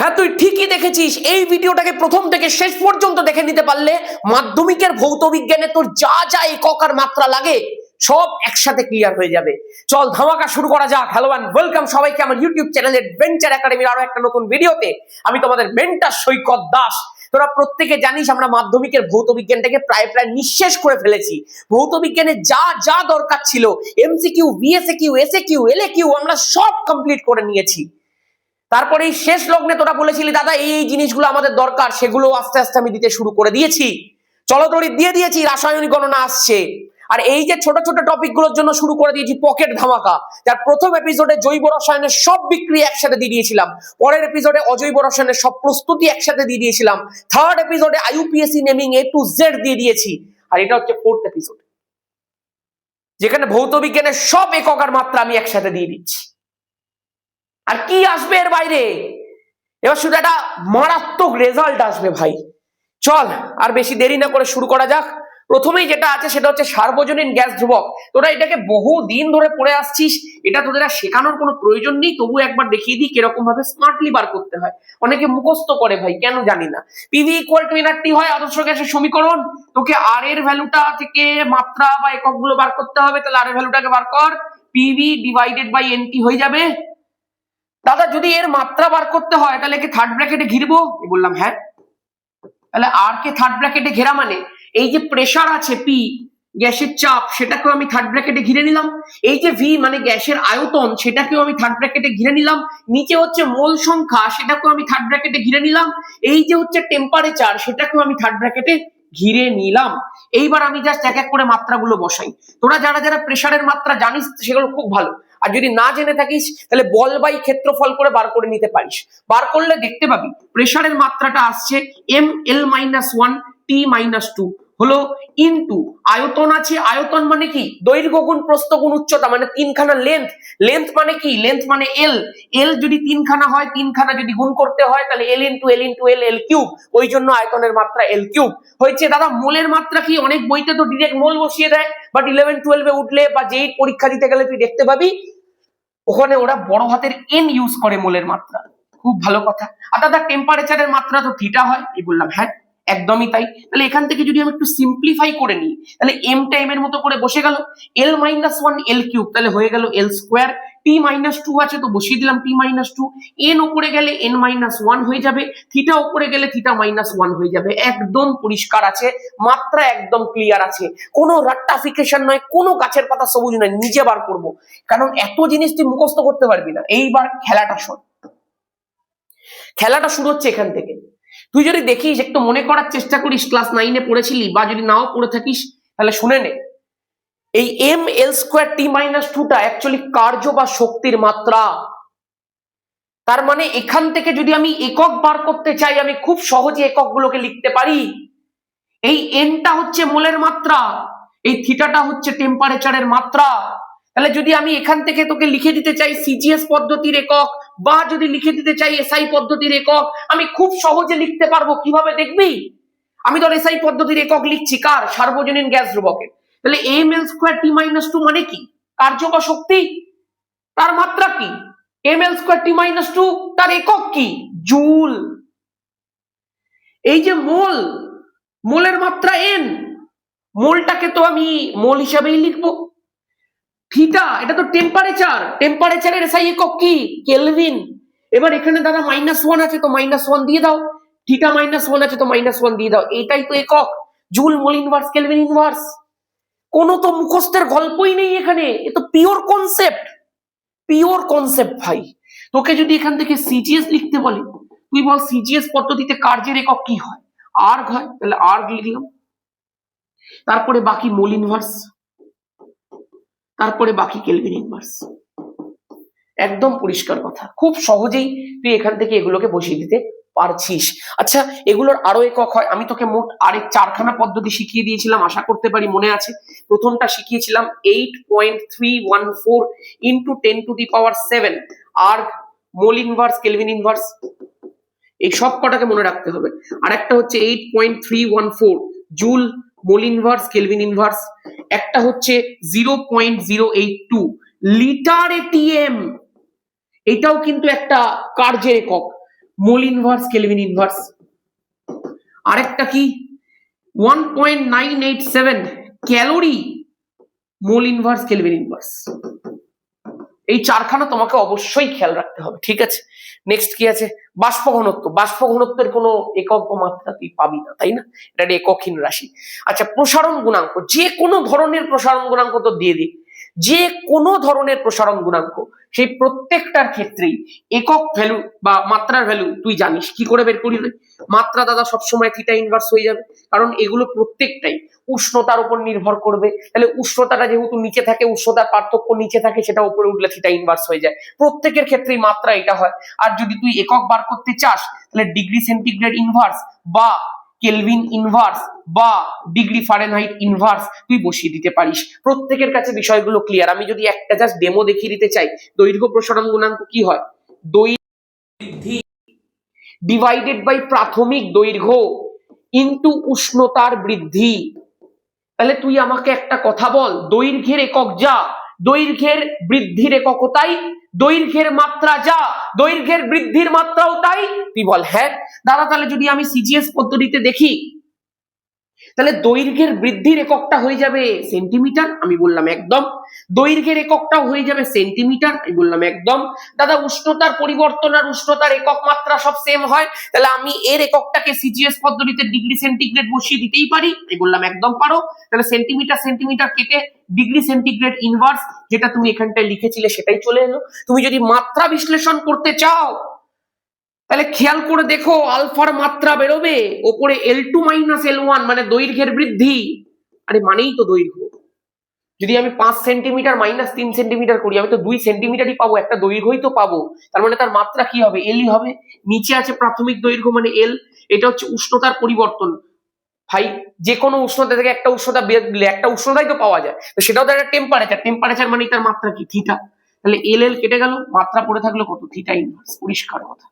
হ্যাঁ তুই ঠিকই দেখেছিস, এই ভিডিওটাকে প্রথম থেকে শেষ পর্যন্ত দেখে নিতে পারলে মাধ্যমিকের ভৌত বিজ্ঞানে তোর যা যা একক আর মাত্রা লাগে, সব একসাথে ক্লিয়ার হয়ে যাবে। চল, ধামাকা শুরু করা যাক। হ্যালো অ্যান্ড ওয়েলকাম সবাইকে আমার ইউটিউব চ্যানেলের ভেঞ্চার একাডেমির আরও একটা নতুন ভিডিওতে আমি তোমাদের মেন্টার সৈকত দাস। তোরা প্রত্যেকে জানিস আমরা মাধ্যমিকের ভৌত বিজ্ঞানটাকে প্রায় প্রায় নিঃশেষ করে ফেলেছি। ভৌত বিজ্ঞানে যা যা দরকার ছিল MC MCQ VSA Q SA Q LA Q আমরা সব কমপ্লিট করে নিয়েছি। তারপরে এই শেষ লগ্নে তোরা বলেছিলি, দাদা, এই জিনিসগুলো আমাদের দরকার, সেগুলো আস্তে আস্তে আমি দিতে শুরু করে দিয়েছি। চলতরি দিয়ে দিয়েছি, রাসায়নিক গণনা আসছে। আর এই যে ছোট ছোট টপিকগুলোর জন্য শুরু করে দিয়েছি পকেট ধামাকা, যার প্রথম এপিসোডে জৈব রসায়নের সব বিক্রি একসাথে দিয়ে দিয়েছিলাম। পরের এপিসোডে অজৈব রসায়নের সব প্রস্তুতি একসাথে দিয়ে দিয়েছিলাম। থার্ড এপিসোডে আইউপিএসসি নেমিং এ টু জেড দিয়ে দিয়েছি। আর এটা হচ্ছে ফোর্থ এপিসোড যেখানে ভৌত বিজ্ঞানের সব একক আর মাত্রা আমি একসাথে দিয়ে দিচ্ছি। আর কি আসবে এর বাইরে? এবার শুধু একটা মারাত্মক রেজাল্ট আসবে ভাই। চল, আর বেশি দেরি না করে শুরু করা যাক। প্রথমেই যেটা আছে সেটা হচ্ছে সার্বজনীন গ্যাস ধ্রুবক। তোরা এটাকে বহু দিন ধরে পড়ে আসছিস। এটা তোদের আর শেখানোর কোনো প্রয়োজন নেই। তবু একবার দেখিয়ে দিই কীরকম ভাবে স্মার্টলি বার করতে হয়। অনেকে মুখস্থ করে ভাই, কেন জানি না। পিভি ইকুয়াল টু এনআরটি হয় আদর্শ গ্যাসের সমীকরণ। তোকে আর এর ভ্যালুটা থেকে মাত্রা বা এককগুলো বার করতে হবে। তাহলে আর এর ভ্যালুটাকে বার কর। পিভি ডিভাইডেড বাই এনটি হয়ে যাবে। দাদা, যদি এর মাত্রা বার করতে হয়, তাহলে কি থার্ড ব্র্যাকেটে ঘিরবো? বললাম হ্যাঁ। তাহলে আর কে থার্ড ব্র্যাকেটে ঘেরা মানে? এই যে প্রেসার আছে পি গ্যাসের চাপ, সেটাকেও আমি থার্ড ব্র্যাকেটে ঘিরে নিলাম। এই যে ভি মানে গ্যাসের আয়তন, সেটাকেও আমি থার্ড ব্র্যাকেটে ঘিরে নিলাম। নিচে হচ্ছে মোল সংখ্যা, সেটাকেও আমি থার্ড ব্র্যাকেটে ঘিরে নিলাম। এই যে হচ্ছে টেম্পারেচার সেটাকেও আমি থার্ড ব্র্যাকেটে ঘিরে নিলাম। এইবার আমি জাস্ট এক এক করে মাত্রাগুলো বসাই। তোরা যারা যারা প্রেসারের মাত্রা জানিস, সেগুলো খুব ভালো। আর যদি না জেনে থাকিস, তাহলে বল বাই ক্ষেত্রফল করে বার করে নিতে পারিস। বার করলে দেখতে পাবি প্রেসারের মাত্রাটা আসছে M L minus one T minus two হলো ইনটু আয়তন আছে, আয়তন মানে কি? দৈর্ঘ্য গুণ, প্রস্থ গুণ, উচ্চতা মানে তিনখানা লেন্থ লেন্থ মানে কি? লেন্থ মানে এল এল যদি তিনখানা হয়, তিনখানা যদি গুণ করতে হয়, তাহলে L into L into L L cube ওই জন্য আয়তনের মাত্রা এল কিউব হয়েছে, দাদা, মোলের মাত্রা কি? অনেক বইতে তো ডিরেক্ট মোল বসিয়ে দেয় বাট ইলেভেন টুয়েলভে উঠলে বা যেই পরীক্ষা দিতে গেলে তুই দেখতে পাবি, ওখানে ওরা বড় হাতের এন ইউজ করে মোলের মাত্রা। খুব ভালো কথা। আর দাদা টেম্পারেচারের মাত্রা তো থিটা হয় এই বললাম হ্যাঁ একদমই তাই। তাহলে এখান থেকে যদি আমি একটু সিম্পলিফাই করে নিই, তাহলে এম এর মতো করে বসে গেল L minus one L cube তাহলে হয়ে গেল L square T minus two আছে তো বসিয়ে দিলাম টি মাইনাস টু এন ওপরে গেলে এন মাইনাস ওয়ান হয়ে যাবে থিটা ওপরে গেলে থিটা মাইনাস ওয়ান হয়ে যাবে, একদম পরিষ্কার আছে, মাত্রা একদম ক্লিয়ার আছে। কোনো রাট্টাফিকেশন নয়, কোনো গাছের পাতা সবুজ নয়, নিজে বার করব। কারণ এত জিনিস তুই মুখস্থ করতে পারবি না। এইবার খেলাটা শোন। খেলাটা শুরু হচ্ছে এখান থেকে। তুই যদি দেখিস, একটু মনে করার চেষ্টা করিস ক্লাস নাইনে পড়েছিলি, বা যদি নাও পড়ে থাকিস, তাহলে শুনে নে। এই M L square T minus টুটা অ্যাকচুয়ালি কার্য বা শক্তির মাত্রা। তার মানে এখান থেকে যদি আমি একক বার করতে চাই, আমি খুব সহজে এককগুলোকে লিখতে পারি। এই এনটা হচ্ছে মোলের মাত্রা, এই থিটাটা হচ্ছে টেম্পারেচারের মাত্রা। তাহলে যদি আমি এখান থেকে তোকে লিখে দিতে চাই সিজিএস পদ্ধতির একক বা যদি লিখে দিতে চাই এসআই পদ্ধতির একক আমি খুব সহজে লিখতে পারব, কীভাবে দেখবি? আমি ধর এসআই পদ্ধতির একক লিখছি, কার? সার্বজনীন গ্যাস ধ্রুবকের। তাহলে M L square T minus two মানে কি? কার্য বা শক্তি? তার মাত্রা কি? M L square T minus two তার একক কি? জুল। এই যে মোল, মোলের মাত্রা এন মোলটাকে তো আমি মোল হিসাবেই লিখব। থিটা, এটা তো টেম্পারেচার টেম্পারেচারের এসআই একক কি? কেলভিন এবার এখানে দাদা মাইনাস ওয়ান আছে, তো মাইনাস ওয়ান দিয়ে দাও। থিটা মাইনাস ওয়ান আছে, তো মাইনাস ওয়ান দিয়ে দাও। এটাই তো একক। Joule mole inverse kelvin inverse কোনো তো মুখস্থের গল্পই নেই এখানে। এ তো পিওর কনসেপ্ট পিওর কনসেপ্ট ভাই। তোকে যদি এখান থেকে সিজিএস লিখতে বলে, তুই বল সিজিএস পদ্ধতিতে কার্যের একক কি হয়? আর্গ হয়, তাহলে আর্গ লিখলাম। তারপরে বাকি মোল ইনভার্স তারপরে বাকি কেলভিন ইনভার্স একদম পরিষ্কার কথা। খুব সহজেই তুই এখান থেকে এগুলোকে বসিয়ে দিতে পারছিস। আচ্ছা এগুলোর আরও একক হয়। আমি তোকে মোট আরেক চারখানা পদ্ধতি শিখিয়ে দিয়েছিলাম, আশা করতে পারি মনে আছে। প্রথমটা শিখিয়েছিলাম eight point three one four into ten to the power seven R mole inverse kelvin inverse এই সব কটাকে মনে রাখতে হবে। আর একটা হচ্ছে eight point three one four joule mole inverse kelvin inverse একটা হচ্ছে zero point zero eight two litre atm এটাও কিন্তু একটা কার্যের একক, মোল ইনভার্স কেলভিন ইনভার্স আরেকটা কি? One point nine eight seven calorie mole inverse kelvin inverse এই চারখানা তোমাকে অবশ্যই খেয়াল রাখতে হবে, ঠিক আছে? নেক্সট কি আছে? বাষ্প ঘনত্ব বাষ্প ঘনত্বের কোনো একক মাত্রা তুই পাবি না, তাই না? এটা এককহীন রাশি। আচ্ছা প্রসারণ গুণাঙ্ক। যে কোনো ধরনের প্রসারণ গুণাঙ্ক তো দিয়ে দিই। যে কোনো ধরনের প্রসারণ গুণাঙ্ক, সেই প্রত্যেকটার ক্ষেত্রেই একক ভ্যালু বা মাত্রার ভ্যালু তুই জানিস, কি করে বের করি? মাত্রা দাদা সবসময় থিটা ইনভার্স হয়ে যাবে, কারণ এগুলো প্রত্যেকটাই উষ্ণতার উপর নির্ভর করবে। তাহলে উষ্ণতাটা যেহেতু নিচে থাকে, উষ্ণতার পার্থক্য নিচে থাকে, সেটা উপরে উঠলে থিটা ইনভার্স হয়ে যায়। প্রত্যেকের ক্ষেত্রেই মাত্রা এটা হয়। আর যদি তুই একক বার করতে চাস, তাহলে ডিগ্রি সেন্টিগ্রেড ইনভার্স বা কেলভিন ইনভার্স বা ডিগ্রি ফারেনহাইট ইনভার্স তুই বসিয়ে দিতে পারিস। প্রত্যেকের কাছে বিষয়গুলো ক্লিয়ার আমি যদি একটা জাস্ট ডেমো দেখিয়ে দিতে চাই, দৈর্ঘ্য প্রসারণ গুণাঙ্ক কি হয়? বৃদ্ধি ডিভাইডেড বাই প্রাথমিক দৈর্ঘ্য ইন্টু উষ্ণতার বৃদ্ধি। তাহলে তুই আমাকে একটা কথা বল, দৈর্ঘ্যের একক যা? দৈর্ঘ্যের বৃদ্ধির একক তাই দৈর্ঘ্যের মাত্রা যা, দৈর্ঘ্যের বৃদ্ধির মাত্রাও তাই। তুই বল হ্যাঁ? দাদা তাহলে যদি আমি সিজিএস পদ্ধতিতে দেখি তাহলে দৈর্ঘ্যের বৃদ্ধির এককটা হয়ে যাবে সেন্টিমিটার, আমি বললাম একদম। দৈর্ঘ্যের এককটা হয়ে যাবে সেন্টিমিটার, আমি বললাম একদম। দাদা, উষ্ণতার পরিবর্তন আর উষ্ণতার একক মাত্রা সব সেম হয়, তাহলে আমি এর এককটাকে সিজিএস পদ্ধতিতে ডিগ্রি সেন্টিগ্রেড বসিয়ে দিতেই পারি, আমি বললাম একদম পারো। তাহলে সেন্টিমিটার সেন্টিমিটার কেটে ডিগ্রি সেন্টিগ্রেড ইনভার্স যেটা তুমি এখানটায় লিখেছিলে সেটাই চলে এলো। তুমি যদি মাত্রা বিশ্লেষণ করতে চাও তাহলে খেয়াল করে দেখো, আলফার মাত্রা বেরোবে, ওপরে L two minus L one মানে দৈর্ঘ্যের বৃদ্ধি। আরে মানেই তো দৈর্ঘ্য। যদি আমি পাঁচ সেন্টিমিটার মাইনাস তিন সেন্টিমিটার করি, আমি তো দুই সেন্টিমিটারই পাবো, একটা দৈর্ঘ্যই তো পাবো। তার মানে তার মাত্রা কি হবে? এলই হবে। নিচে আছে প্রাথমিক দৈর্ঘ্য মানে এল এটা হচ্ছে উষ্ণতার পরিবর্তন। ভাই যে কোনো উষ্ণতা থেকে একটা উষ্ণতা দিলে, একটা উষ্ণতাই তো পাওয়া যায়। তো সেটাও তো একটা টেম্পারেচার টেম্পারেচার মানে তার মাত্রা কি? থিটা তাহলে এল এল কেটে গেল, মাত্রা পড়ে থাকল কত? থিটা ইনভার্স পরিষ্কার কথা।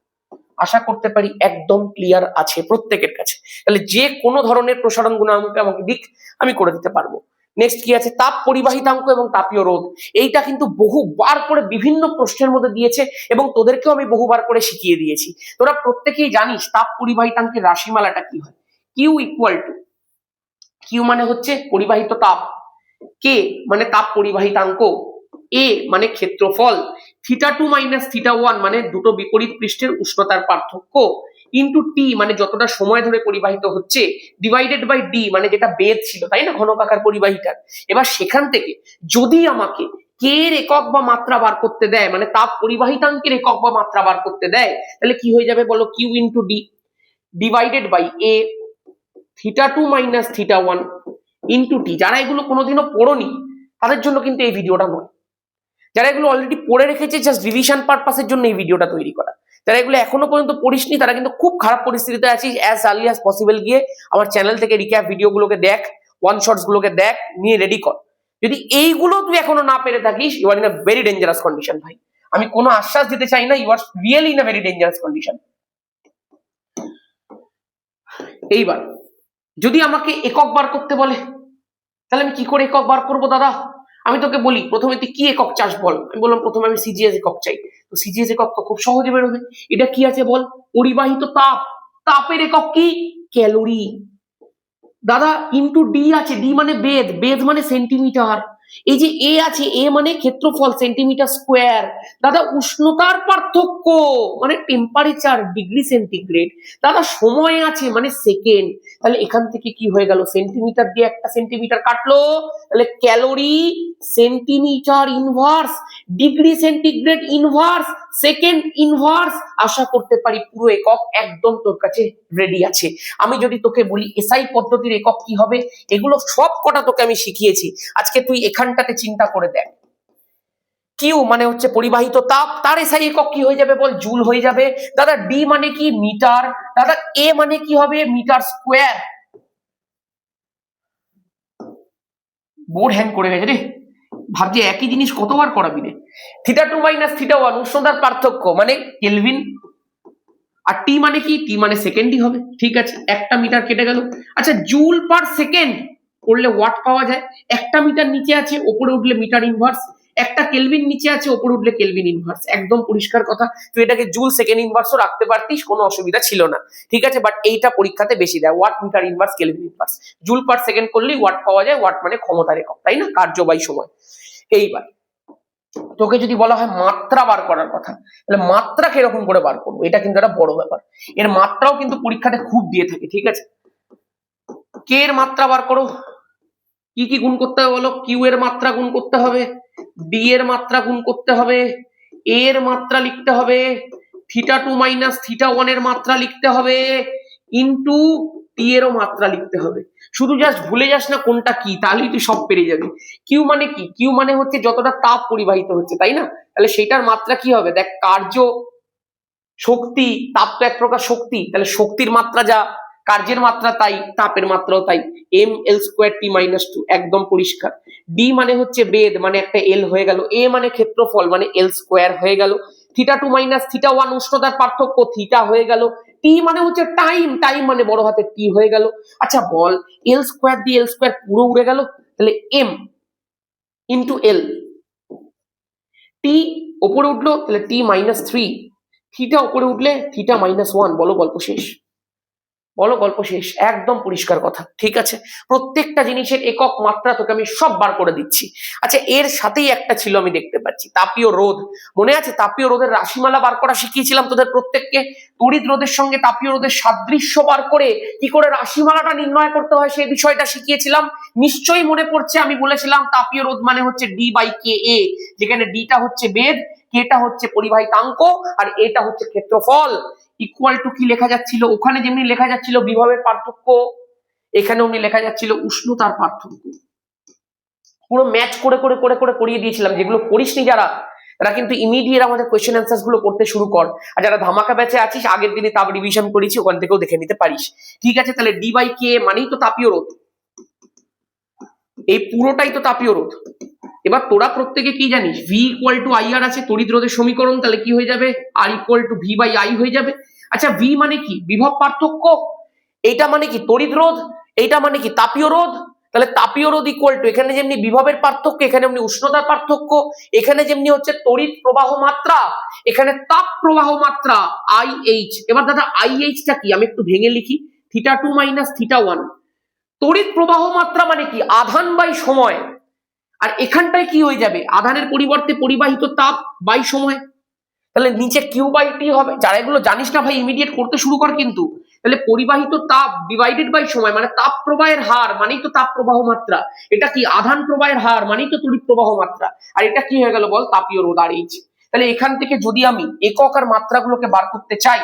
আশা করতে পারি একদম ক্লিয়ার আছে প্রত্যেকের কাছে। তাহলে যে কোনো ধরনের প্রসারণ গুণাঙ্ক আমাকে দিক আমি করে দিতে পারব। নেক্সট কি আছে? তাপ পরিবাহিতাঙ্ক এবং তাপীয় রোধ। এইটা কিন্তু বহুবার করে বিভিন্ন প্রশ্নের মধ্যে দিয়েছে এবং তোদেরকেও আমি বহুবার করে শিখিয়ে দিয়েছি। তোরা প্রত্যেকেই জানিস তাপ পরিবাহিতাঙ্কের রাশিমালাটা কি হয়? কিউ ইকুয়াল টু কিউ মানে হচ্ছে পরিবাহিত তাপ। কে মানে তাপ পরিবাহিতাঙ্ক। এ মানে ক্ষেত্রফল theta two minus theta one মানে দুটো বিপরীত পৃষ্ঠের উষ্ণতার পার্থক্য ইন্টু টি মানে যতটা সময় ধরে পরিবাহিত হচ্ছে ডিভাইডেড বাই ডি মানে যেটা বেদ ছিল, তাই না? ঘনকাকার পরিবাহিতার। এবার সেখান থেকে যদি আমাকে কে একক বা মাত্রা বার করতে দেয় মানে তাপ পরিবাহিতাঙ্কের একক বা মাত্রা বার করতে দেয়, তাহলে কি হয়ে যাবে বলো? Q into D divided by A theta two minus theta one into T যারা এগুলো কোনোদিনও পড়োনি, তাদের জন্য কিন্তু এই ভিডিওটা নয়। যারা এগুলো অলরেডি পড়ে রেখেছে জাস্ট রিভিশন পারপাসের জন্য এই ভিডিওটা তৈরি করা। যারা এগুলো এখনও পর্যন্ত পড়িসনি, তারা কিন্তু খুব খারাপ পরিস্থিতিতে আছিস অ্যাজ আর্লি অ্যাজ পসিবল গিয়ে আমার চ্যানেল থেকে রিক্যাপ ভিডিওগুলোকে দেখ ওয়ান শর্টস গুলোকে দেখ, নিয়ে রেডি কর। যদি এইগুলো তুই এখনও না পেরে থাকিস you are in a very dangerous condition ভাই। আমি কোনো আশ্বাস দিতে চাই না you are really in a very dangerous condition এইবার, যদি আমাকে একক বার করতে বলে, তাহলে আমি কি করে একক বার করব, দাদা? আমি তোকে বলি, প্রথমে তুই কি একক চাস বল? আমি বললাম, প্রথমে আমি সিজিএস একক চাই। তো সিজিএস একক তো খুব সহজে বেরোবে। এটা কি আছে বল? পরিবাহিত তাপ। তাপের একক কি? ক্যালোরি। দাদা ইন্টু ডি আছে ডি মানে বেদ বেদ মানে সেন্টিমিটার এই যে এ আছে, এ মানে ক্ষেত্রফল সেন্টিমিটার স্কোয়ার দাদা, উষ্ণতার পার্থক্য মানে টেম্পারেচার ডিগ্রি সেন্টিগ্রেড দাদা, সময় আছে মানে সেকেন্ড তাহলে এখান থেকে কি হয়ে গেল? সেন্টিমিটার দিয়ে একটা সেন্টিমিটার কাটলো, তাহলে calorie centimetre inverse degree centigrade inverse second inverse আশা করতে পারি পুরো একক একদম তোর কাছে রেডি আছে। আমি যদি তোকে বলি এসআই পদ্ধতির একক কি হবে? এগুলো সব কটা তোকে আমি শিখিয়েছি। আজকে তুই এখানটাতে চিন্তা করে দেখ কিউ মানে হচ্ছে পরিবাহিত তাপ, তার এসআই একক কি হয়ে যাবে বল? জুল হয়ে যাবে। দাদা, ডি মানে কি? মিটার। দাদা, এ মানে কি হবে? Metre square. বোর্ড হ্যাং করে গেছে রে। ভাবছি একই জিনিস কতবার করাবি রে। Theta two minus theta one, উষ্ণতার পার্থক্য মানে কেলভিন। আর টি মানে কি? টি মানে সেকেন্ডই হবে। ঠিক আছে, একটা মিটার কেটে গেল। আচ্ছা জুল পার সেকেন্ড করলে ওয়াট পাওয়া যায়? একটা মিটার নিচে আছে, ওপরে উঠলে মিটার ইনভার্স একটা কেলভিন নিচে আছে, ওপরে উঠলে কেলভিন ইনভার্স একদম পরিষ্কার কথা। তুই এটাকে জুল সেকেন্ড ইনভার্সও রাখতে পারতিস, কোনো অসুবিধা ছিল না। ঠিক আছে? বাট এইটা পরীক্ষাতে বেশি দেয়। Watt metre inverse kelvin inverse joule per second করলেই ওয়াট পাওয়া যায়। ওয়াট মানে ক্ষমতার একক তাই না? কার্যবাহী সময়। এইবার, তোকে যদি বলা হয় মাত্রা বার করার কথা, তাহলে মাত্রা কীরকম করে বার করব? এটা কিন্তু একটা বড় ব্যাপার। এর মাত্রাও কিন্তু পরীক্ষাতে খুব দিয়ে থাকে, ঠিক আছে? কে এর মাত্রা বার করো? কি কি গুণ করতে হবে বলো? কিউ এর মাত্রা গুণ করতে হবে ডি এর মাত্রা গুণ করতে হবে এ এর মাত্রা লিখতে হবে থিটা টু মাইনাস থিটা ওয়ানের মাত্রা লিখতে হবে ইন্টু টি এরও মাত্রা লিখতে হবে। শুধু জাস্ট ভুলে যাস না কোনটা কি, তাহলেই তুই সব পেরে যাবি। কিউ মানে কি? কিউ মানে হচ্ছে যতটা তাপ পরিবাহিত হচ্ছে, তাই না? তাহলে সেটার মাত্রা কি হবে? দেখ, কার্য শক্তি তাপ তো এক প্রকার শক্তি। তাহলে শক্তির মাত্রা যা কার্যের মাত্রা তাই, তাপের মাত্রাও তাই। M L square T minus two একদম পরিষ্কার। ডি মানে হচ্ছে বেদ মানে একটা এল হয়ে গেল। এ মানে ক্ষেত্রফল মানে এল স্কোয়ার হয়ে গেল। Theta two minus theta one উষ্ণতার পার্থক্য থিটা হয়ে গেল। টি মানে হচ্ছে টাইম টাইম মানে বড় হাতে টি হয়ে গেল। আচ্ছা বল এল স্কোয়ার দিয়ে এল স্কোয়ার পুরো উড়ে গেল? তাহলে এম ইন্টু এল টি ওপরে উঠল, তাহলে টি মাইনাস থ্রি থিটা ওপরে উঠলে থিটা মাইনাস ওয়ান বলো গল্প শেষ। বলো গল্প শেষ, একদম পরিষ্কার কথা, ঠিক আছে? প্রত্যেকটা জিনিসের একক মাত্রা তোকে আমি সব বার করে দিচ্ছি। আচ্ছা এর সাথেই একটা ছিল আমি দেখতে পাচ্ছি, তাপীয় রোধ। মনে আছে তাপীয় রোধের রাশিমালা বার করা শিখিয়েছিলাম তোদের প্রত্যেককে? তড়িৎ রোধের সঙ্গে তাপীয় রোধের সাদৃশ্য বার করে কি করে রাশিমালাটা নির্ণয় করতে হয় সেই বিষয়টা শিখিয়েছিলাম? নিশ্চয়ই মনে পড়ছে, আমি বলেছিলাম তাপীয় রোধ মানে হচ্ছে ডি বাই কে এ যেখানে ডিটা হচ্ছে বেদ কেটা হচ্ছে পরিবাহিতাঙ্ক, আর এটা হচ্ছে ক্ষেত্রফল। ইকুয়াল টু কি লেখা যাচ্ছিল? ওখানে যেমনি লেখা যাচ্ছিল বিভবের পার্থক্য এখানে অমনি লেখা যাচ্ছিল উষ্ণতার পার্থক্য। পুরো ম্যাচ করে করে করে করে করিয়ে দিয়েছিলাম। যেগুলো করিসনি যারা, তারা কিন্তু ইমিডিয়েট আমাদের কোয়েশ্চেন অ্যান্সার্সগুলো করতে শুরু কর। আর যারা ধামাকা ব্যাচে আছিস, আগের দিনে তাপ রিভিশন করেছি, ওখান থেকেও দেখে নিতে পারিস। ঠিক আছে, তাহলে ডি বাই কে মানেই তো তাপীয় রোধ। এই পুরোটাই তো তাপীয় রোধ। এবার তোরা প্রত্যেকে কি জানিস? V equal to I R আছে, তড়িৎ রোধের সমীকরণ, তাহলে কি হয়ে যাবে? R equal to V by I হয়ে যাবে। আচ্ছা ভি মানে কি? বিভব পার্থক্য? এইটা মানে কি? তড়িৎ রোধ? এইটা মানে কি? তাপীয় রোধ? তাহলে তাপীয় রোধ ইকুয়াল টু এখানে যেমনি বিভবের পার্থক্য, এখানে যেমনি উষ্ণতার পার্থক্য, এখানে যেমনি হচ্ছে তড়িৎ প্রবাহ মাত্রা, এখানে তাপ প্রবাহ মাত্রা আই এইচ এবার দাদা আই এইচটা কি? আমি একটু ভেঙে লিখি। Theta two minus theta one তড়িৎ প্রবাহ মাত্রা মানে কি? আধান বাই সময়। আর এখানটায় কি হয়ে যাবে? আধানের পরিবর্তে পরিবাহিত তাপ বাই সময়। তাহলে নিচে কিউ বাই টি হবে। যারা এগুলো জানিস না ভাই ইমিডিয়েট করতে শুরু কর কিন্তু। তাহলে পরিবাহিত তাপ ডিভাইডেড বাই সময় মানে তাপ প্রবাহের হার, মানেই তো তাপ প্রবাহ মাত্রা। এটা কি আধান প্রবাহের হার, মানেই তো তড়িৎ প্রবাহ মাত্রা। আর এটা কি হয়ে গেল বল? তাপীয় রোধ আর এইচ তাহলে এখান থেকে যদি আমি একক আর মাত্রাগুলোকে বার করতে চাই,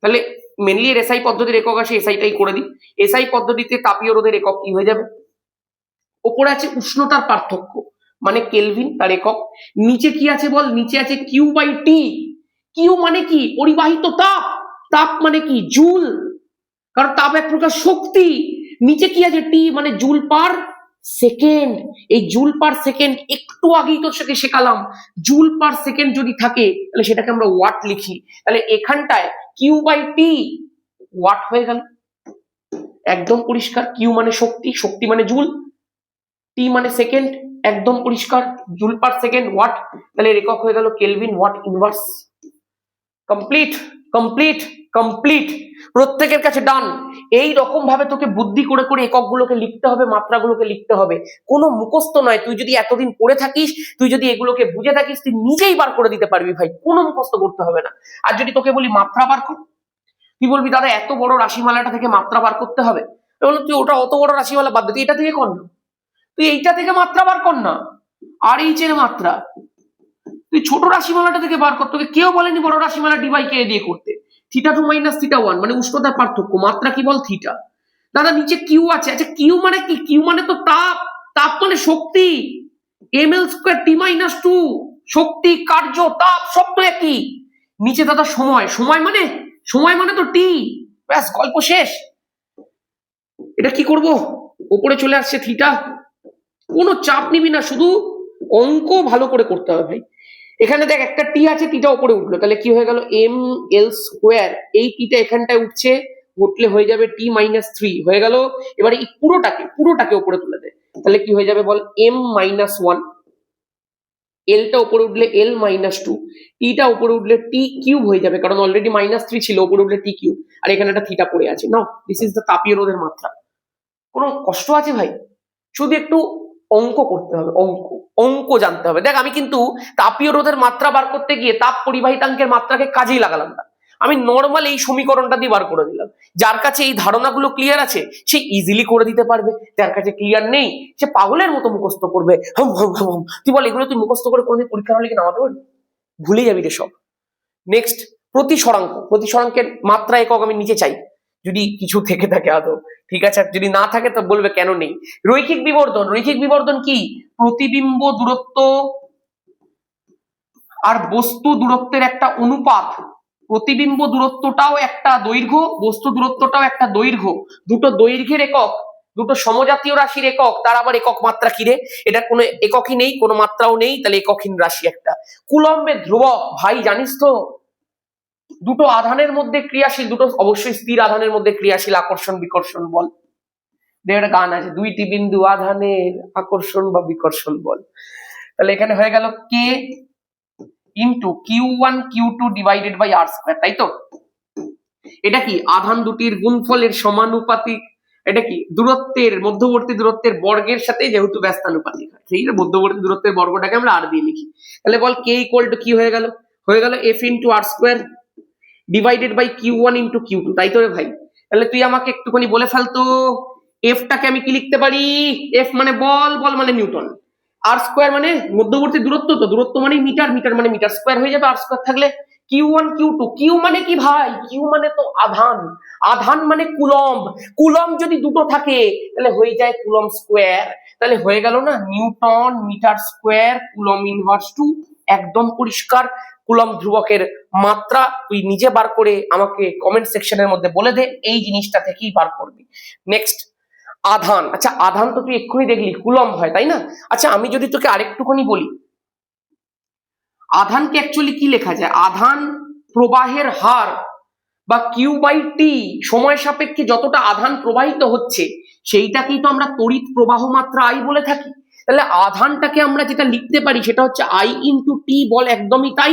তাহলে মেনলি এসআই পদ্ধতির একক আসে এসআইটাই করে দিই। এসআই পদ্ধতিতে তাপীয় রোধের একক কি হয়ে যাবে? ওপরে আছে উষ্ণতার পার্থক্য। মানে কেলভিন তার একক। নিচে কি আছে বল? নিচে আছে কিউ বাই টি কিউ মানে কি? পরিবাহিত তাপ। তাপ মানে কি? জুল। কারণ তাপ এক প্রকার শক্তি। নিচে কি আছে টি মানে জুল পার সেকেন্ড। এই জুল পার সেকেন্ড একটু আগেই তোর সাথে শেখালাম। জুল পার সেকেন্ড যদি থাকে, তাহলে সেটাকে আমরা ওয়াট লিখি। তাহলে এখানটায় কিউ বাই টি ওয়াট হয়ে গেল। একদম পরিষ্কার। কিউ মানে শক্তি শক্তি মানে জুল। টি মানে সেকেন্ড একদম পরিষ্কার জুল পার সেকেন্ড ওয়াট তাহলে এর একক হয়ে গেল kelvin watt inverse complete complete complete প্রত্যেকের কাছে ডান এই রকম ভাবে তোকে বুদ্ধি করে করে এককগুলোকে লিখতে হবে মাত্রাগুলোকে লিখতে হবে। কোনো মুখস্থ নয় তুই যদি এতদিন পড়ে থাকিস তুই যদি এগুলোকে বুঝে থাকিস তুই নিজেই বার করে দিতে পারবি ভাই। কোনো মুখস্থ করতে হবে না। আর যদি তোকে বলি মাত্রা বার কর তুই বলবি দাদা এত বড় রাশিমালাটা থেকে মাত্রা বার করতে হবে? বললাম, তুই ওটা অত বড় রাশিমালা বাদ দে এটা থেকে কর না। তুই এইটা থেকে মাত্রা বার কর না। আর এইচ এর মাত্রা। তুই ছোট রাশিমালাটা থেকে বার কর। তোকে কেউ বলেনি বড় রাশিমালা ডিভাই কে দিয়ে করতে। Theta two minus theta one মানে উষ্ণতার পার্থক্য। মাত্রা কি বল? থিটা দাদা, নিচে কিউ আছে। আচ্ছা কিউ মানে কি? কিউ মানে তো তাপ। তাপ মানে শক্তি। M L square T minus two শক্তি, কার্য, তাপ, সব তো একই। নিচে দাদা, সময়। সময় মানে? সময় মানে তো টি ব্যাস, গল্প শেষ। এটা কি করব? ওপরে চলে আসছে থিটা কোনো চাপ নিবি না, শুধু অঙ্ক ভালো করে করতে হবে ভাই। এখানে দেখ, একটা টি আছে টিটা উপরে উঠল। তাহলে কি হয়ে গেল? এম এল স্কোয়ার, এই টিটা এখানটায় উঠছে, উঠলে হয়ে যাবে টি মাইনাস থ্রি। হয়ে গেল, এবারে এই পুরোটাকে পুরোটাকে উপরে তুলে দে। তাহলে কি হয়ে যাবে বল? M minus one. এলটা উপরে উঠলে এল মাইনাস টু। টিটা উপরে উঠলে টি কিউব হয়ে যাবে, কারণ অলরেডি মাইনাস থ্রি ছিল উপরে উঠলে টি কিউব। আর এখানে একটা থিটা পড়ে আছে। নাও দিস ইজ দ্য তাপীয় রোধের মাত্রা। কোনো কষ্ট আছে ভাই? শুধু একটু অঙ্ক করতে হবে, অঙ্ক অঙ্ক জানতে হবে। দেখ, আমি কিন্তু তাপীয় রোধের মাত্রা বার করতে গিয়ে তাপ পরিবাহিতাঙ্কের মাত্রাকে কাজেই লাগালাম না। আমি নর্মাল এই সমীকরণটা দিয়ে বার করে দিলাম। যার কাছে এই ধারণাগুলো ক্লিয়ার আছে, সে ইজিলি করে দিতে পারবে। যার কাছে ক্লিয়ার নেই, সে পাগলের মতো মুখস্থ করবে। হম হম হম। তুই বল, এগুলো তুই মুখস্থ করে কোনোদিন পরীক্ষা হলে কি নামাতে পারবি? ভুলে যাবি রে সব। নেক্সট প্রতিসরাঙ্ক প্রতিসরাঙ্কের মাত্রা একক আমি নিচে চাই। যদি কিছু থেকে থাকে আদৌ, ঠিক আছে? যদি না থাকে, তো বলবে কেন নেই? রৈখিক বিবর্ধন রৈখিক বিবর্ধন কি? প্রতিবিম্ব দূরত্ব আর বস্তু দূরত্বের একটা অনুপাত। প্রতিবিম্ব দূরত্বটাও একটা দৈর্ঘ্য, বস্তু দূরত্বটাও একটা দৈর্ঘ্য। দুটো দৈর্ঘ্যের একক, দুটো সমজাতীয় রাশির একক, তার আবার একক মাত্রা কিরে এটা কোনো এককই নেই, কোনো মাত্রাও নেই, তাহলে এককহীন রাশি একটা। কুলম্বের ধ্রুবক, ভাই, জানিস তো? দুটো আধানের মধ্যে ক্রিয়াশীল, দুটো অবশ্যই স্থির আধানের মধ্যে ক্রিয়াশীল, আকর্ষণ, বিকর্ষণ বল। একটা গান আছে, দুইটি বিন্দু আধানের, আকর্ষণ বা বিকর্ষণ বল। তাহলে এখানে হয়ে গেল K into Q one Q two divided by R square তাই তো? এটা কি আধান দুটির গুণফলের সমানুপাতিক? এটা কি দূরত্বের, মধ্যবর্তী দূরত্বের বর্গের সাথে যেহেতু ব্যস্তানুপাতিক হয় ঠিক আছে মধ্যবর্তী দূরত্বের বর্গটাকে আমরা আর দিয়ে লিখি। তাহলে বল কে ইকুয়াল টু কি হয়ে গেল? হয়ে গেল F into R square divided by Q one into Q two তাই তো রে ভাই? তাহলে তুই আমাকে একটুখানি বলে ফেলতো এফটাকে আমি কি লিখতে পারি? এফ মানে বল বল মানে নিউটন। আর স্কোয়ার মানে মধ্যবর্তী দূরত্ব তো, দূরত্ব মানে মিটার মিটার মানে মিটার। স্কোয়ার হয়ে যাবে আর স্কোয়ার থাকলে Q one Q two Q মানে কি ভাই? কিউ মানে তো আধান। আধান মানে কুলম্ব। কুলম্ব যদি দুটো থাকে, তাহলে হয়ে যায় কুলম স্কোয়ার তাহলে হয়ে গেল না newton metre square coulomb inverse two একদম পরিষ্কার। কুলম ধ্রুবকের মাত্রা তুই নিজে বার করে আমাকে কমেন্ট সেকশনের মধ্যে বলে দে, এই জিনিসটা থেকেই বার করবি। নেক্সট আধান। আচ্ছা আধান তো তুই এক্ষুনি দেখলি, কুলম হয়, তাই না? আচ্ছা আমি যদি তোকে আরেকটুখানি বলি। আধানকে অ্যাকচুয়ালি কি লেখা যায়? আধান প্রবাহের হার বা কিউ বাই টি সময় সাপেক্ষে যতটা আধান প্রবাহিত হচ্ছে, সেইটাকেই তো আমরা তড়িৎ প্রবাহ মাত্রা আই বলে থাকি। তাহলে আধানটাকে আমরা যেটা লিখতে পারি, সেটা হচ্ছে আই ইন্টু টি বল একদমই তাই।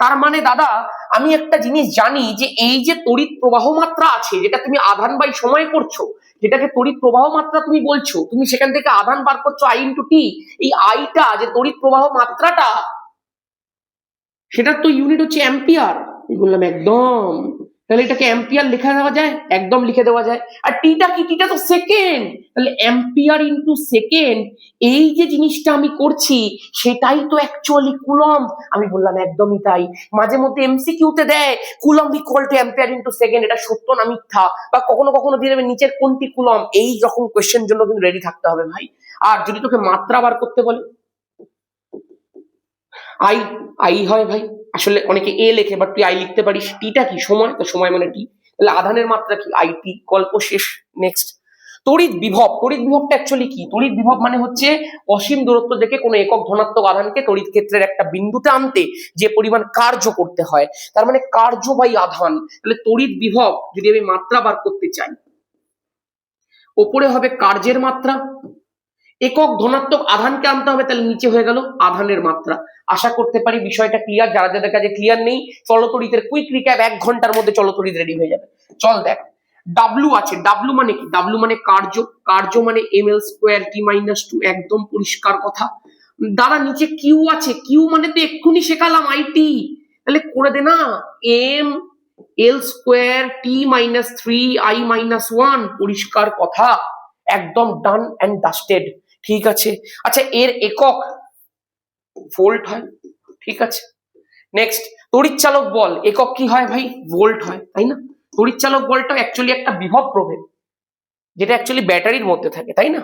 তার মানে দাদা, আমি একটা জিনিস জানি যে এই যে তড়িৎ প্রবাহ মাত্রা আছে, যেটা তুমি আধান বাই সময় করছ, যেটাকে তড়িৎ প্রবাহ মাত্রা তুমি বলছো, তুমি সেখান থেকে আধান বার করছ আই ইন্টু টি এই আইটা যে তড়িৎ প্রবাহ মাত্রাটা, সেটার তো ইউনিট হচ্ছে অ্যাম্পিয়ার বললাম একদম। তাহলে এটাকে অ্যাম্পিয়ার লেখা দেওয়া যায়, একদম লিখে দেওয়া যায়। আর টিটা কি? টিটা তো সেকেন্ড তাহলে অ্যাম্পিয়ার ইন্টু সেকেন্ড এই যে জিনিসটা আমি করছি, সেটাই তো অ্যাকচুয়ালি কুলম আমি বললাম একদমই তাই। মাঝে মধ্যে এমসিকিউতে দেয় coulomb equal to ampere into second এটা সত্য না মিথ্যা? বা কখনো কখনো দিয়ে দেবে নিচের কোনটি কুলম এই রকম কোয়েশ্চেন জন্য কিন্তু রেডি থাকতে হবে ভাই। আর যদি তোকে মাত্রা বার করতে বলে আই আই হয় ভাই। আসলে অনেকে এ লেখে বাট তুই আই লিখতে পারিস। টিটা কি? সময়? তো সময় মানে টি। তাহলে আধানের মাত্রা কি? আইটি গল্প শেষ নেক্সট তড়িৎ বিভব। তড়িৎ বিভবটা অ্যাকচুয়ালি কি? তড়িৎ বিভব মানে হচ্ছে অসীম দূরত্ব থেকে কোনো একক ধনাত্মক আধানকে তড়িৎ ক্ষেত্রের একটা বিন্দুতে আনতে যে পরিমাণ কার্য করতে হয়। তার মানে কার্য বাই আধান। তাহলে তড়িৎ বিভব যদি আমি মাত্রা বার করতে চাই, ওপরে হবে কার্যের মাত্রা একক ধনাত্মক আধানকে আনতে হবে, তাহলে নিচে হয়ে গেল আধানের মাত্রা। আশা করতে পারি বিষয়টা ক্লিয়ার যারা যাদের কাছে ক্লিয়ার নেই চলতরিতের কুইক রিক্যাপ এক ঘণ্টার মধ্যে চলতরিত রেডি হয়ে যাবে। চল দেখ ডাব্লু আছে ডাব্লু মানে কি? ডাব্লু মানে কার্য কার্য মানে M L square T minus two একদম পরিষ্কার কথা। দাদা, নিচে কিউ আছে কিউ মানে তো এক্ষুনি শেখালাম আইটি তাহলে করে দে না M L square T minus three I minus one পরিষ্কার কথা, একদম ডান অ্যান্ড ডাস্টেড ঠিক আছে। আচ্ছা এর একক ভোল্ট হয়, ঠিক আছে। নেক্সট তড়িৎচালক বল, একক কি হয় ভাই? ভোল্ট হয়, তাই না? তড়িৎচালক বলটা অ্যাকচুয়ালি একটা বিভব প্রভেদ, যেটা অ্যাকচুয়ালি ব্যাটারির মধ্যে থাকে, তাই না?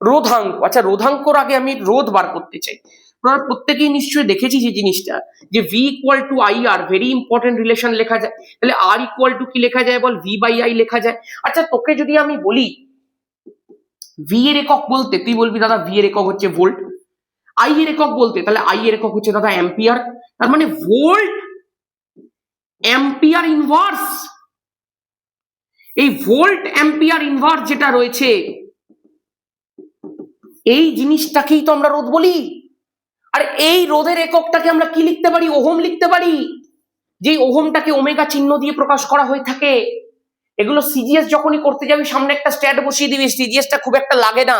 রোধাঙ্ক আচ্ছা রোধাঙ্কর আগে আমি রোধ বার করতে চাই। আপনারা প্রত্যেকেই নিশ্চয়ই দেখেছি যে জিনিসটা, যে V equal to I R very important relation লেখা যায়, তাহলে আর ইকুয়াল টু কি লেখা যায় বল? ভি বাই আই লেখা যায়। আচ্ছা তোকে যদি আমি বলি ভি এর একক বলতে, তুই বলবি দাদা ভি এর একক হচ্ছে ভোল্ট আই এর একক বলতে, তাহলে আই এর একক হচ্ছে দাদা অ্যাম্পিয়ার তার মানে ভোল্ট অ্যাম্পিয়ার ইনভার্স এই ভোল্ট অ্যাম্পিয়ার ইনভার্স যেটা রয়েছে, এই জিনিসটাকেই তো আমরা রোধ বলি। আর এই রোধের এককটাকে আমরা কি লিখতে পারি? ওহম লিখতে পারি। যে ওহমটাকে ওমেগা চিহ্ন দিয়ে প্রকাশ করা হয়ে থাকে। এগুলো সিজিএস যখনই করতে যাবি, সামনে একটা স্ট্যাট বসিয়ে দিবি সিজিএসটা খুব একটা লাগে না।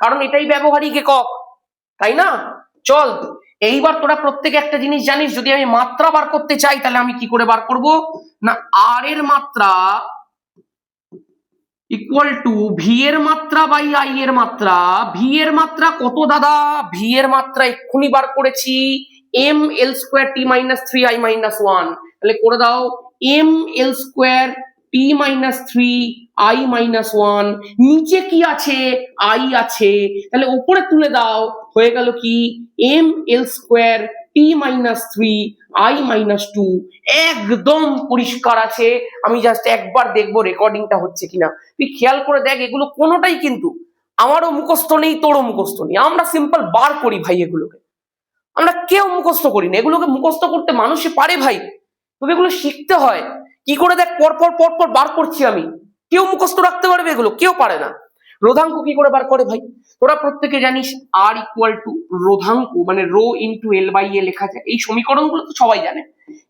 কারণ এটাই ব্যবহারিক একক, তাই না? চল, এইবার তোরা প্রত্যেকে একটা জিনিস জানিস, যদি আমি মাত্রা বার করতে চাই, তাহলে আমি কি করে বার করব? না আর এর মাত্রা ইকুয়াল টু ভি এর মাত্রা বাই আই এর মাত্রা ভি এর মাত্রা কত দাদা? ভি এর মাত্রা এক্ষুনি বার করেছি M L square T minus three I minus one তাহলে করে দাও M L square T minus three I minus one নিচে কি আছে? আই আছে। তাহলে উপরে তুলে দাও, হয়ে গেল কি? M L square T minus three I minus two একদম পরিষ্কার আছে। আমি জাস্ট একবার দেখব রেকর্ডিংটা হচ্ছে কিনা। তুই খেয়াল করে দেখ, এগুলো কোনোটাই কিন্তু আমারও মুখস্থ নেই, তোরও মুখস্থ নেই। আমরা সিম্পল বার করি ভাই এগুলোকে। আমরা কেউ মুখস্থ করি না। এগুলোকে মুখস্থ করতে মানুষে পারে ভাই। তবে এগুলো শিখতে হয়। কি করে দেখ? পর পর পর পর বার করছি আমি। কেউ মুখস্থ রাখতে পারবে এগুলো, কেউ পারে না। রোধাঙ্ক কি করে বার করে ভাই? তোরা প্রত্যেকে জানিস আর ইকুয়াল টু রোধাঙ্ক মানে rho into L by A লেখা যায় এই সমীকরণগুলো তো সবাই জানে।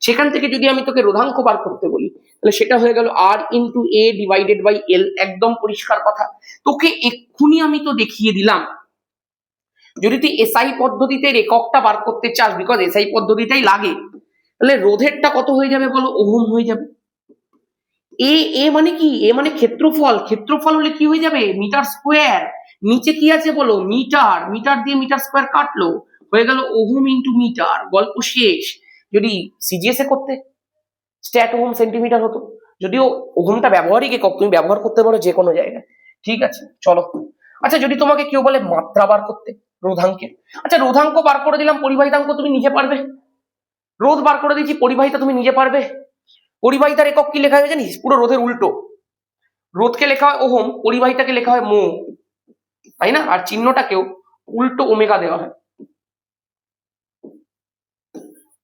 সেখান থেকে যদি আমি তোকে রোধাঙ্ক বার করতে বলি, তাহলে সেটা হয়ে গেল R into A divided by L একদম পরিষ্কার কথা। তোকে এক্ষুনি আমি তো দেখিয়ে দিলাম। যদি তুই এসআই পদ্ধতিতে এককটা বার করতে চাস বিকজ এসআই পদ্ধতিটাই লাগে, তাহলে রোধেরটা কত হয়ে যাবে বলো? ওহম হয়ে যাবে। এ এ মানে কি? এ মানে ক্ষেত্রফল। ক্ষেত্রফল হলে কি হয়ে যাবে? Metre square. নিচে কি আছে বলো? মিটার। মিটার দিয়ে মিটার স্কোয়ার কাটলো। হয়ে গেল ওহম ইন্টু মিটার। গল্প শেষ। যদি সিজিএস এ করতে, স্ট্যাট ওহম সেন্টিমিটার হতো। যদিও ওহমটা ব্যবহারিক একক, তুমি ব্যবহার করতে পারো যে কোনো জায়গায়। ঠিক আছে, চলো। আচ্ছা যদি তোমাকে কেউ বলে মাত্রা বার করতে রোধাঙ্কের আচ্ছা রোধাঙ্ক বার করে দিলাম, পরিবাহিতাঙ্ক তুমি নিজে পারবে। রোধ বার করে দিয়েছি, পরিবাহিতা তুমি নিজে পারবে। পরিবাহিতার একক কি লেখা হয় জানিস? পুরো রোধের উল্টো। রোধকে লেখা হয় ওহম, পরিবাহিতাকে লেখা হয় মো। তাই না? আর চিহ্নটাকেও উল্টো ওমেগা দেওয়া হয়।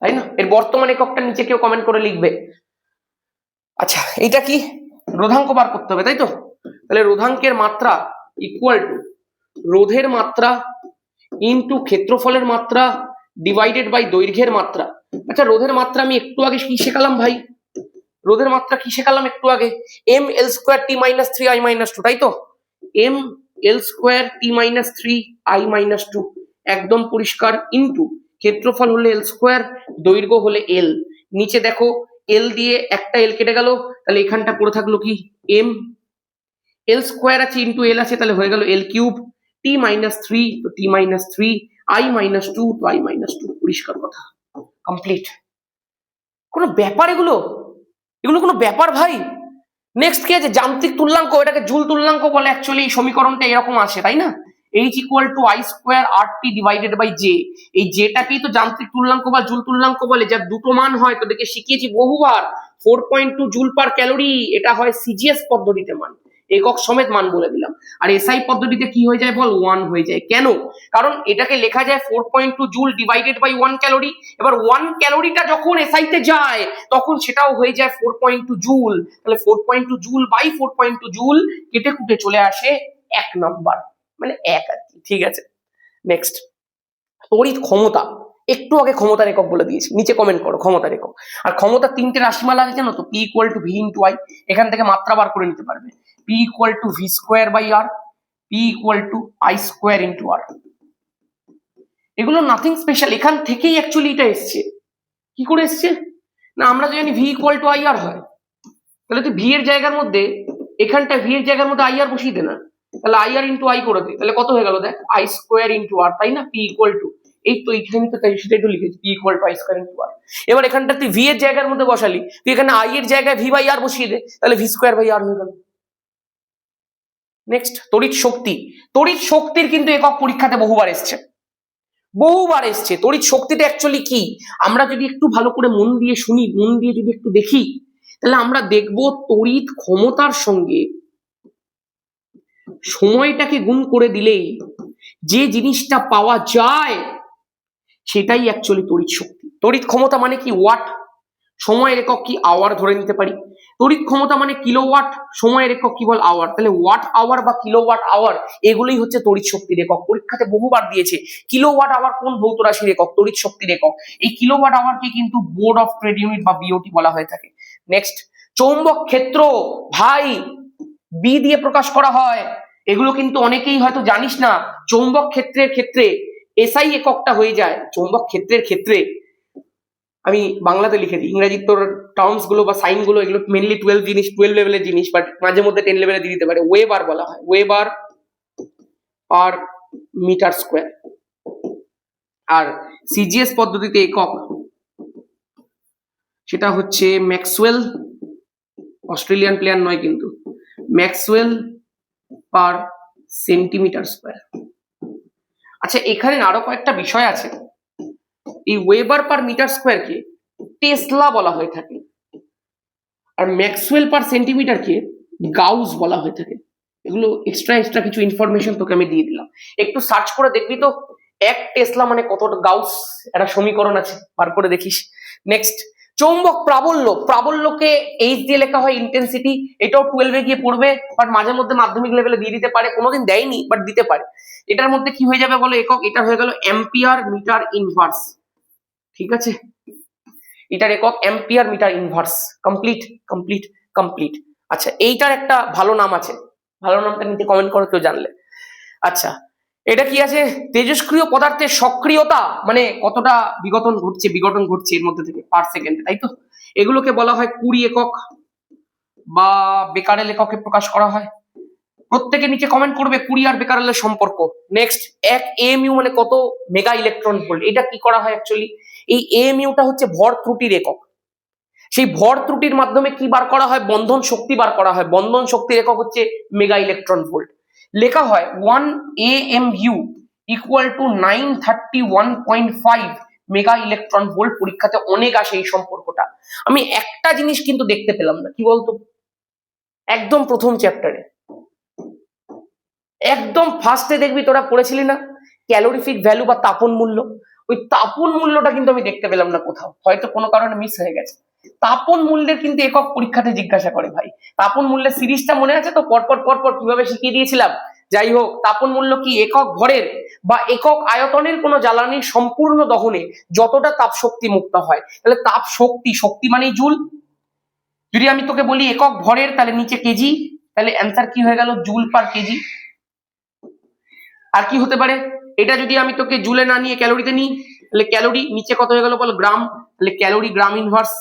তাই না? এর বর্তমান এককটা নিচে কেউ কমেন্ট করে লিখবে। আচ্ছা এটা কি? রোধাঙ্ক বার করতে হবে, তাই তো? তাহলে রোধাঙ্কের মাত্রা ইকুয়াল টু রোধের মাত্রা ইনটু ক্ষেত্রফলের মাত্রা ডিভাইডেড বাই দৈর্ঘ্যের মাত্রা। আচ্ছা রোধের মাত্রা আমি একটু আগে কি শেখালাম ভাই? রোধের মাত্রা কি শেখালাম একটু আগে? M L square T minus three I minus two তাই তো? M L square T minus three I minus two একদম পরিষ্কার ইনটু ক্ষেত্রফল হলে এল স্কোয়ার দৈর্ঘ্য হলে এল নিচে দেখো এল দিয়ে একটা এল কেটে গেল, তাহলে এখানটা পড়ে থাকল কি? এম এল স্কোয়ার আছে ইন্টু এল আছে, তাহলে হয়ে গেল L cube T minus three তো T minus three I minus two তো আই মাইনাস টু পরিষ্কার কথা। কমপ্লিট কোনো ব্যাপার এগুলো? এগুলো কোনো ব্যাপার ভাই? নেক্সট কি আছে? যান্ত্রিক তুল্যাঙ্ক, এটাকে জুল তুল্যাঙ্ক বলে অ্যাকচুয়ালি এই সমীকরণটা এরকম আসে তাই না? H equal to I square R T divided by J এই জেটাকেই তো যান্ত্রিক তুল্যাঙ্ক বা জুল তুল্যাঙ্ক বলে, যার দুটো মান হয়। তোদেরকে শিখিয়েছি বহুবার। Four point two joule per calorie এটা হয় সিজিএস পদ্ধতিতে মান। একক সমেত মান বলে দিলাম। আর এসআই পদ্ধতিতে কি হয়ে যায় বল? ওয়ান হয়ে যায়। কেন? কারণ এটাকে লেখা যায় four point two joule divided by one calorie এবার ওয়ান ক্যালোরিটা যখন এসআইতে যায়, তখন সেটাও হয়ে যায় ফোর পয়েন্ট টু জুল তাহলে four point two joule by four point two joule কেটে কুটে চলে আসে এক নম্বর মানে এক আর কি। ঠিক আছে? নেক্সট তড়িৎ ক্ষমতা। একটু আগে ক্ষমতার একক বলে দিয়েছি। নিচে কমেন্ট করো, ক্ষমতার একক। আর ক্ষমতা তিনটে রাশিমালা আছে জানো তো? P equal to V into I এখান থেকে মাত্রা বার করে নিতে পারবে। P equal to V square by R P equal to I square into R এগুলো নাথিং স্পেশাল এখান থেকেই অ্যাকচুয়ালি এটা এসছে। কি করে এসছে? না, আমরা জানি V equal to I R হয়, তাহলে তুই ভি এর জায়গার মধ্যে, এখানটা ভি এর জায়গার মধ্যে আই আর বসিয়ে দে না। তাহলে আই আর ইন্টু আই করে দে। তাহলে কত হয়ে গেল দেখ? আই স্কোয়ার ইন্টু আর তাই না? পি ইকুয়াল টু এই তো এখানে তো তাই সেটাই তো লিখেছি P equal to I square into R এবার এখানটা তুই ভি এর জায়গার মধ্যে বসালি, তুই এখানে আই এর জায়গায় ভি বাই আর বসিয়ে দে, তাহলে ভি স্কোয়ার বাই আর হয়ে গেল। নেক্সট তড়িৎ শক্তি। তড়িৎ শক্তির কিন্তু একক পরীক্ষাতে বহুবার এসছে। বহুবার এসছে। তড়িৎ শক্তিটা অ্যাকচুয়ালি কি? আমরা যদি একটু ভালো করে মন দিয়ে শুনি, মন দিয়ে যদি একটু দেখি, তাহলে আমরা দেখব তড়িৎ ক্ষমতার সঙ্গে সময়টাকে গুণ করে দিলেই যে জিনিসটা পাওয়া যায়, সেটাই অ্যাকচুয়ালি তড়িৎ শক্তি। তড়িৎ ক্ষমতা মানে কি? ওয়াট সময়ের একক কি আওয়ার ধরে নিতে পারি? তড়িৎ ক্ষমতা মানে কিলোওয়াট সময়ের একক কি বল আওয়ার তাহলে ওয়াট আওয়ার বা কিলোওয়াট আওয়ার এগুলোই হচ্ছে তড়িৎ শক্তির একক। পরীক্ষাতে বহুবার দিয়েছে কিলোওয়াট আওয়ার কোন ভৌত রাশির একক? তড়িৎ শক্তির একক। এই কিলোওয়াট আওয়ারকে কিন্তু বোর্ড অফ ট্রেড ইউনিট বা বিওটি বলা হয়ে থাকে। নেক্সট চৌম্বক ক্ষেত্র ভাই বি দিয়ে প্রকাশ করা হয়। এগুলো কিন্তু অনেকেই হয়তো জানিস না, চৌম্বক ক্ষেত্রের ক্ষেত্রে এসআই এককটা হয়ে যায়। চৌম্বক ক্ষেত্রের ক্ষেত্রে আমি বাংলাতে লিখে দিই। ইংরেজি তোর টার্মসগুলো বা সাইনগুলো এগুলো মেনলি টুয়েলভ জিনিস টুয়েলভ লেভেলের জিনিস বাট মাঝে মধ্যে টেন লেভেলে দিয়ে দিতে পারে। ওয়েবার বলা হয়। ওয়েবার পার মিটার স্কোয়ার আর সিজিএস পদ্ধতিতে একক। সেটা হচ্ছে ম্যাক্সওয়েল, অস্ট্রেলিয়ান প্লেয়ার নয় কিন্তু। ম্যাক্সওয়েল পার সেন্টিমিটার স্কোয়ার আচ্ছা এখানে আরও কয়েকটা বিষয় আছে। এই ওয়েবার পার মিটার স্কোয়ারকে টেসলা বলা হয়ে থাকে আর ম্যাক্সওয়েল পার সেন্টিমিটারকে গাউস বলা হয়ে থাকে। এগুলো এক্সট্রা এক্সট্রা কিছু ইনফরমেশন তোকে আমি দিয়ে দিলাম। একটু সার্চ করে দেখবি তো, এক টেসলা মানে কত গাউস একটা সমীকরণ আছে, বার করে দেখিস। নেক্সট চৌম্বক প্রাবল্য। প্রাবল্যকে এইচ দিয়ে লেখা হয় ইন্টেন্সিটি এটাও টুয়েলভে গিয়ে পড়বে বাট মাঝে মধ্যে মাধ্যমিক লেভেলে দিয়ে দিতে পারে, কোনোদিন দেয়নি বাট দিতে পারে। এটার মধ্যে কি হয়ে যাবে বলো একক? এটা হয়ে গেল এম্পিয়ার মিটার ইনভার্স ঠিক আছে? এটার একক ampere metre inverse complete complete complete আচ্ছা এইটার একটা ভালো নাম আছে। ভালো নামটা নিতে কমেন্ট করো, কেউ জানলে। আচ্ছা এটা কি আছে? তেজস্ক্রিয় পদার্থের সক্রিয়তা মানে কতটা বিঘটন ঘটছে বিঘটন ঘটছে এর মধ্যে থেকে পার সেকেন্ড তাই তো? এগুলোকে বলা হয় কুড়ি একক বা বেকারেল এককে প্রকাশ করা হয়। প্রত্যেকে নিচে কমেন্ট করবে কুড়ি আর বেকারেলের সম্পর্ক। নেক্সট এক এম ইউ মানে কত মেগা ইলেকট্রন ভোল্ট এটা কি করা হয় অ্যাকচুয়ালি এই এএমইউটা হচ্ছে ভর ত্রুটির একক। সেই ভর ত্রুটির মাধ্যমে কি বার করা হয়? বন্ধন শক্তি বার করা হয়। বন্ধন শক্তির একক হচ্ছে মেগা ইলেকট্রন ভোল্ট। লেখা হয় one A M U equal to nine thirty one point five mega electron volt পরীক্ষাতে অনেক আসে এই সম্পর্কটা। আমি একটা জিনিস কিন্তু দেখতে পেলাম না। কি বলতো? একদম প্রথম চ্যাপ্টারে একদম ফার্স্টে দেখবি তোরা পড়েছিলি না? ক্যালোরিফিক ভ্যালু বা তাপন মূল্য। ওই তাপন মূল্যটা কিন্তু আমি দেখতে পেলাম না কোথাও। হয়তো কোনো কারণে মিস হয়ে গেছে। তাপন মূল্যের কিন্তু একক পরীক্ষাতে জিজ্ঞাসা করে ভাই। তাপন মূল্যের সিরিজটা মনে আছে তো? পরপর পরপর কীভাবে শিখিয়ে দিয়েছিলাম। যাই হোক, তাপন মূল্য কি একক ভরের বা একক আয়তনের কোনো জ্বালানির সম্পূর্ণ দহনে যতটা তাপ শক্তি মুক্ত হয়? তাহলে তাপ শক্তি শক্তি মানেই জুল। যদি আমি তোকে বলি একক ভরের, তাহলে নিচে কেজি। তাহলে অ্যান্সার কি হয়ে গেল? Joule per KG. আর কি হতে পারে? এটা যদি আমি তোকে জুলে না নিয়ে ক্যালোরিতে নিই, তাহলে ক্যালোরি নিচে কত হয়ে গেল বল? গ্রাম। তাহলে ক্যালোরি গ্রাম ইনভার্স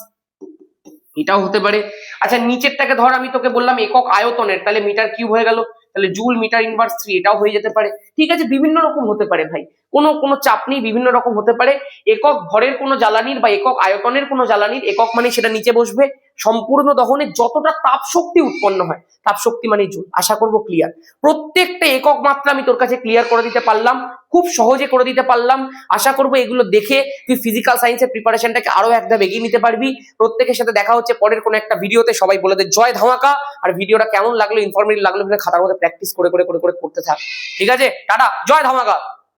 এটাও হতে পারে। আচ্ছা নিচেরটাকে ধর, আমি তোকে বললাম একক আয়তনের, তাহলে মিটার কিউব হয়ে গেল। তাহলে জুল মিটার ইনভার্স থ্রি এটাও হয়ে যেতে পারে। ঠিক আছে, বিভিন্ন রকম হতে পারে ভাই। কোনো কোনো চাপ নেই, বিভিন্ন রকম হতে পারে। একক ভরের কোনো জ্বালানির বা একক আয়তনের কোনো জ্বালানির, একক মানে সেটা নিচে বসবে। সম্পূর্ণ দহনে যতটা তাপ শক্তি উৎপন্ন হয় তাপ শক্তি মানে জুল। আশা করব ক্লিয়ার প্রত্যেকটা একক মাত্রা আমি তোর কাছে ক্লিয়ার করে দিতে পারলাম, খুব সহজে করে দিতে পারলাম। আশা করব এগুলো দেখে তুই ফিজিক্যাল সায়েন্সের প্রিপারেশনটাকে আরও এক ধাপ এগিয়ে নিতে পারবি। প্রত্যেকের সাথে দেখা হচ্ছে পরের কোনো একটা ভিডিওতে সবাই বলে দে, জয় ধামাকা! আর ভিডিওটা কেমন লাগল ইনফরমেটিভ লাগল খাতার মধ্যে প্র্যাকটিস করে করে করে করতে থাক। ঠিক আছে? টাটা! জয় ধামাকা!